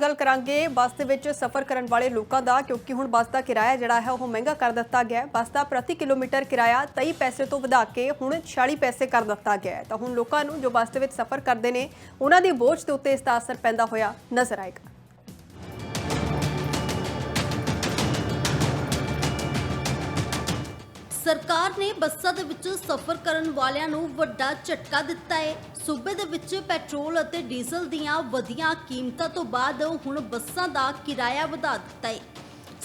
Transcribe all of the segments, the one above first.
ਗੱਲ ਕਰਾਂਗੇ, ਬੱਸ ਦੇ ਵਿੱਚ ਸਫ਼ਰ ਕਰਨ ਵਾਲੇ ਲੋਕਾਂ ਦਾ, ਕਿਉਂਕਿ ਹੁਣ ਬੱਸ ਦਾ ਕਿਰਾਇਆ ਜਿਹੜਾ ਹੈ, ਉਹ ਮਹਿੰਗਾ ਕਰ ਦਿੱਤਾ ਗਿਆ ਹੈ। ਬੱਸ ਦਾ ਪ੍ਰਤੀ ਕਿਲੋਮੀਟਰ ਕਿਰਾਇਆ 23 ਪੈਸੇ ਤੋਂ ਵਧਾ ਕੇ ਹੁਣ 46 ਪੈਸੇ ਕਰ ਦਿੱਤਾ ਗਿਆ ਹੈ। ਤਾਂ ਹੁਣ ਲੋਕਾਂ ਨੂੰ ਜੋ ਬੱਸ ਦੇ ਵਿੱਚ ਸਫ਼ਰ ਕਰਦੇ ਨੇ, ਉਹਨਾਂ ਦੀ ਬੋਝ ਦੇ ਉੱਤੇ ਇਸ ਦਾ ਅਸਰ ਪੈਂਦਾ ਹੋਇਆ ਨਜ਼ਰ ਆਏਗਾ। ਸਰਕਾਰ ਨੇ ਬੱਸਾਂ ਦੇ ਵਿੱਚ ਸਫ਼ਰ ਕਰਨ ਵਾਲਿਆਂ ਨੂੰ ਵੱਡਾ ਝਟਕਾ ਦਿੱਤਾ ਹੈ। ਸੂਬੇ ਦੇ ਵਿੱਚ ਪੈਟਰੋਲ ਅਤੇ ਡੀਜ਼ਲ ਦੀਆਂ ਵਧੀਆਂ ਕੀਮਤਾਂ ਤੋਂ ਬਾਅਦ ਹੁਣ ਬੱਸਾਂ ਦਾ ਕਿਰਾਇਆ ਵਧਾ ਦਿੱਤਾ ਹੈ।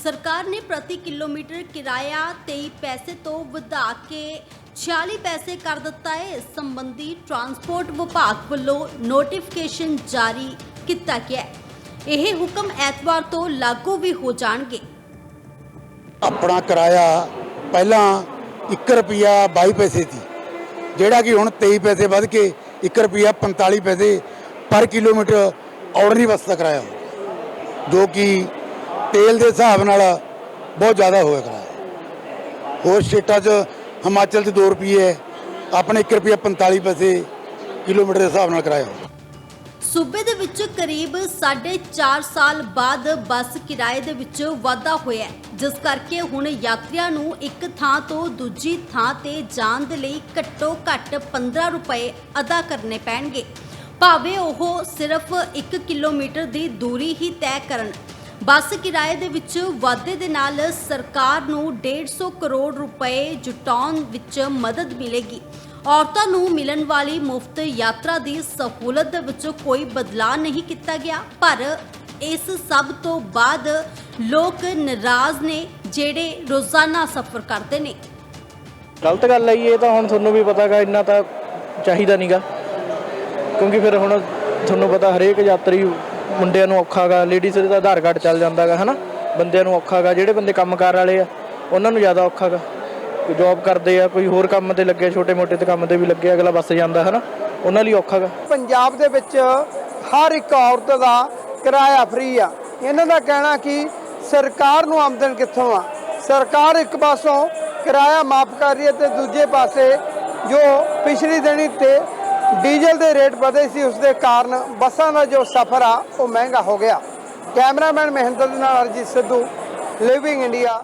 ਸਰਕਾਰ ਨੇ ਪ੍ਰਤੀ ਕਿਲੋਮੀਟਰ ਕਿਰਾਇਆ 23 ਪੈਸੇ ਤੋਂ ਵਧਾ ਕੇ 46 ਪੈਸੇ ਕਰ ਦਿੱਤਾ ਹੈ। ਇਸ ਸੰਬੰਧੀ ਟਰਾਂਸਪੋਰਟ ਵਿਭਾਗ ਵੱਲੋਂ ਨੋਟੀਫਿਕੇਸ਼ਨ ਜਾਰੀ ਕੀਤਾ ਗਿਆ ਹੈ। ਇਹ ਹੁਕਮ ਐਤਵਾਰ ਤੋਂ ਲਾਗੂ ਵੀ ਹੋ ਜਾਣਗੇ। ਆਪਣਾ ਕਿਰਾਇਆ ਪਹਿਲਾਂ 1 ਰੁਪਿਆ 22 ਪੈਸੇ ਸੀ, ਜਿਹੜਾ ਕਿ ਹੁਣ 23 ਪੈਸੇ ਵੱਧ ਕੇ 1 ਰੁਪਿਆ 45 ਪੈਸੇ ਪਰ ਕਿਲੋਮੀਟਰ ਆਰਡਨਰੀ ਬੱਸ ਦਾ ਕਿਰਾਇਆ ਹੋ ਜੋ ਕਿ ਤੇਲ ਦੇ ਹਿਸਾਬ ਨਾਲ ਬਹੁਤ ਜ਼ਿਆਦਾ ਹੋਇਆ ਕਿਰਾਇਆ। ਹੋਰ ਸਟੇਟਾਂ 'ਚ ਹਿਮਾਚਲ 'ਚ 2 ਰੁਪਏ ਆਪਣੇ 1 ਰੁਪਿਆ 45 ਪੈਸੇ ਕਿਲੋਮੀਟਰ ਦੇ ਹਿਸਾਬ ਨਾਲ ਕਿਰਾਇਆ ਹੋ ਸੂਬੇ ਦੇ ਵਿੱਚ ਕਰੀਬ 4.5 ਸਾਲ ਬਾਅਦ ਬੱਸ ਕਿਰਾਏ ਦੇ ਵਿੱਚ ਵਾਧਾ ਹੋਇਆ ਜਿਸ ਕਰਕੇ ਹੁਣ ਯਾਤਰੀਆਂ ਨੂੰ ਇੱਕ ਥਾਂ ਤੋਂ ਦੂਜੀ ਥਾਂ ਤੇ ਜਾਣ ਦੇ ਲਈ ਘੱਟੋ ਘੱਟ 15 ਰੁਪਏ ਅਦਾ ਕਰਨੇ ਪੈਣਗੇ। ਭਾਵੇਂ ਉਹ ਸਿਰਫ 1 ਕਿਲੋਮੀਟਰ ਦੀ ਦੂਰੀ ਹੀ ਤੈਅ ਕਰਨ। ਬੱਸ ਕਿਰਾਏ ਦੇ ਵਿੱਚ ਵਾਧੇ ਦੇ ਨਾਲ ਸਰਕਾਰ ਨੂੰ 150 ਕਰੋੜ ਰੁਪਏ ਜੁਟਾਉਣ ਵਿੱਚ ਮਦਦ ਮਿਲੇਗੀ। ਔਰਤਾਂ ਨੂੰ ਮਿਲਣ ਵਾਲੀ ਮੁਫਤ ਯਾਤਰਾ ਦੀ ਸਹੂਲਤ ਦੇ ਵਿੱਚ ਕੋਈ ਬਦਲਾਅ ਨਹੀਂ ਕੀਤਾ ਗਿਆ ਪਰ ਇਸ ਸਭ ਤੋਂ ਬਾਅਦ ਲੋਕ ਨਾਰਾਜ਼ ਨੇ ਜਿਹੜੇ ਰੋਜ਼ਾਨਾ ਸਫ਼ਰ ਕਰਦੇ ਨੇ। ਗਲਤ ਗੱਲ ਹੈ ਜੀ, ਇਹ ਤਾਂ ਹੁਣ ਤੁਹਾਨੂੰ ਵੀ ਪਤਾਗਾ ਇੰਨਾ ਤਾਂ ਚਾਹੀਦਾ ਨਹੀਂਗਾ ਕਿਉਂਕਿ ਫਿਰ ਹੁਣ ਤੁਹਾਨੂੰ ਪਤਾ ਹਰੇਕ ਯਾਤਰੀ ਮੁੰਡਿਆਂ ਨੂੰ ਔਖਾਗਾ ਲੇਡੀਜ਼ ਦਾ ਆਧਾਰ ਕਾਰਡ ਚੱਲ ਜਾਂਦਾਗਾ ਹਨਾ? ਬੰਦਿਆਂ ਨੂੰ ਔਖਾਗਾ ਜਿਹੜੇ ਬੰਦੇ ਕੰਮਕਾਰ ਵਾਲੇ ਆ ਉਹਨਾਂ ਨੂੰ ਜ਼ਿਆਦਾ ਔਖਾਗਾ। ਕੋਈ ਜੌਬ ਕਰਦੇ ਆ, ਕੋਈ ਹੋਰ ਕੰਮ ਤੇ ਲੱਗੇ, ਛੋਟੇ-ਮੋਟੇ ਤੇ ਕੰਮ ਤੇ ਵੀ ਲੱਗੇ, ਅਗਲਾ ਬੱਸ ਜਾਂਦਾ, ਹਨਾ? ਉਹਨਾਂ ਲਈ ਔਖਾ ਗਾ। ਪੰਜਾਬ ਦੇ ਵਿੱਚ ਹਰ ਇੱਕ ਔਰਤ ਦਾ ਕਿਰਾਇਆ ਫ੍ਰੀ ਆ। ਇਹਨਾਂ ਦਾ ਕਹਿਣਾ ਕਿ ਸਰਕਾਰ ਨੂੰ ਆਮਦਨ ਕਿੱਥੋਂ ਆ? ਸਰਕਾਰ ਇੱਕ ਪਾਸੋਂ ਕਿਰਾਇਆ ਮਾਫ ਕਰ ਰਹੀ ਹੈ ਤੇ ਦੂਜੇ ਪਾਸੇ ਜੋ ਪਿਛਲੀ ਦਿਨੀ ਤੇ ਡੀਜ਼ਲ ਦੇ ਰੇਟ ਵਧੇ ਸੀ, ਉਸ ਦੇ ਕਾਰਨ ਬੱਸਾਂ ਦਾ ਜੋ ਸਫ਼ਰ ਆ, ਉਹ ਮਹਿੰਗਾ ਹੋ ਗਿਆ। ਕੈਮਰਾਮੈਨ ਮਹਿੰਦਰ ਦੇ ਨਾਲ ਅਰਜੀਤ ਸਿੱਧੂ ਲਿਵਿੰਗ ਇੰਡੀਆ